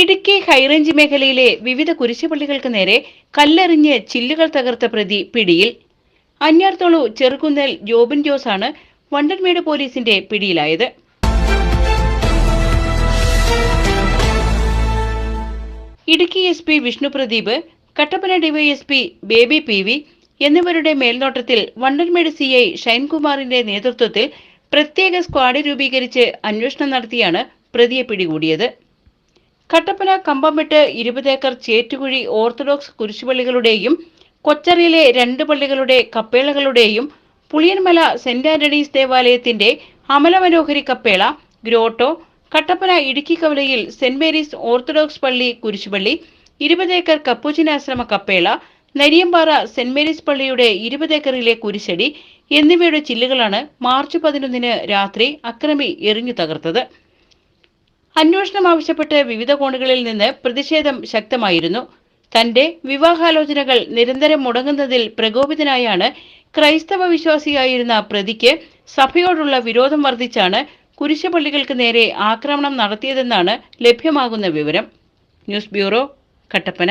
Idukki high range മേഖലയിലെ വിവിധ കുരിശുപള്ളികൾക്ക് നേരെ കല്ലെറിഞ്ഞ് ചില്ലുകൾ തകർത്ത പ്രതി പിടിയിൽ. അന്യാർത്തോളു ചെറുകുന്നൽ ജോബിൻ ജോസ് ആണ് വണ്ടൻമേട് പോലീസിന്റെ പിടിയിലായത്. Idukki S P Vishnu Pradeep Kattappana DYSP Baby P V എന്നിവരുടെ മേൽനോട്ടത്തിൽ വണ്ടൻമേട് സി ഐ ഷൈൻകുമാറിന്റെ നേതൃത്വത്തിൽ പ്രത്യേക സ്ക്വാഡ് രൂപീകരിച്ച് അന്വേഷണം നടത്തിയാണ് പ്രതിയെ പിടികൂടിയത്. കട്ടപ്പന കമ്പംമെട്ട് ഇരുപത് ഏക്കർ ചേറ്റുകുഴി ഓർത്തഡോക്സ് കുരിശുപള്ളികളുടെയും കൊച്ചറിയിലെ രണ്ട് പള്ളികളുടെ കപ്പേളകളുടെയും പുളിയൻമല സെന്റ് ആന്റണീസ് ദേവാലയത്തിന്റെ അമലമനോഹരി കപ്പേള ഗ്രോട്ടോ കട്ടപ്പന ഇടുക്കി കവലയിൽ സെന്റ് മേരീസ് ഓർത്തഡോക്സ് പള്ളി കുരിശുപള്ളി ഇരുപത് ഏക്കർ കപ്പൂച്ചിനാശ്രമ കപ്പേള നരിയമ്പാറ സെന്റ് മേരീസ് പള്ളിയുടെ ഇരുപത് ഏക്കറിലെ കുരിശടി എന്നിവയുടെ ചില്ലുകളാണ് മാർച്ച് പതിനൊന്നിന് രാത്രി അക്രമി എറിഞ്ഞു തകർത്തത്. അന്വേഷണം ആവശ്യപ്പെട്ട് വിവിധ കോണുകളിൽ നിന്ന് പ്രതിഷേധം ശക്തമായിരുന്നു. തന്റെ വിവാഹാലോചനകൾ നിരന്തരം മുടങ്ങുന്നതിൽ പ്രകോപിതനായാണ് ക്രൈസ്തവ വിശ്വാസിയായിരുന്ന പ്രതിക്ക് സഭയോടുള്ള വിരോധം വർദ്ധിച്ചാണ് കുരിശുപള്ളികൾക്ക് നേരെ ആക്രമണം നടത്തിയതെന്നാണ് ലഭ്യമാകുന്ന വിവരം. News bureau Kattappana.